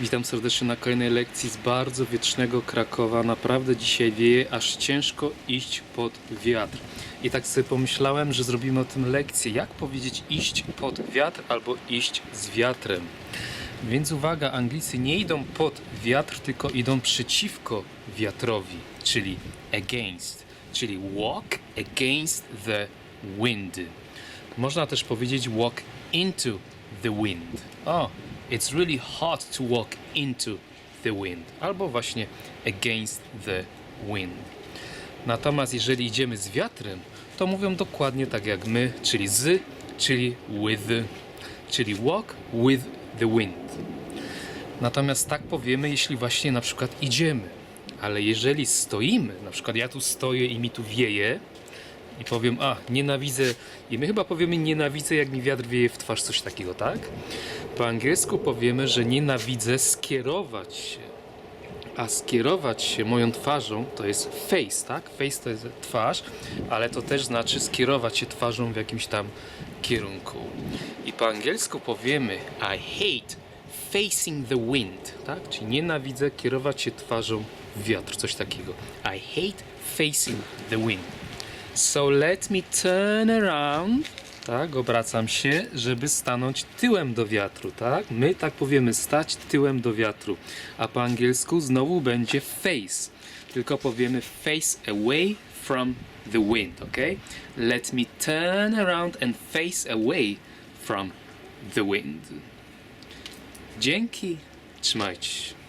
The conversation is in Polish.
Witam serdecznie na kolejnej lekcji z bardzo wietrznego Krakowa. Naprawdę dzisiaj wieje, aż ciężko iść pod wiatr. I tak sobie pomyślałem, że zrobimy o tym lekcję, jak powiedzieć iść pod wiatr albo iść z wiatrem. Więc uwaga, Anglicy nie idą pod wiatr, tylko idą przeciwko wiatrowi, czyli against, czyli walk against the wind. Można też powiedzieć walk into the wind. O, it's really hot to walk into the wind. Albo właśnie against the wind. Natomiast jeżeli idziemy z wiatrem, to mówią dokładnie tak jak my, czyli z, czyli with, czyli walk with the wind. Natomiast tak powiemy, jeśli właśnie na przykład idziemy. Ale jeżeli stoimy, na przykład ja tu stoję i mi tu wieje, i powiem, a nienawidzę, i my chyba powiemy nienawidzę, jak mi wiatr wieje w twarz, coś takiego, tak? Po angielsku powiemy, że nienawidzę skierować się. A skierować się moją twarzą to jest face, tak? Face to jest twarz, ale to też znaczy skierować się twarzą w jakimś tam kierunku. I po angielsku powiemy I hate facing the wind, tak? Czyli nienawidzę kierować się twarzą w wiatr, coś takiego. I hate facing the wind. So let me turn around. Tak, obracam się, żeby stanąć tyłem do wiatru, tak? My tak powiemy stać tyłem do wiatru. A po angielsku znowu będzie face. Tylko powiemy face away from the wind, ok? Let me turn around and face away from the wind. Dzięki. Trzymajcie się.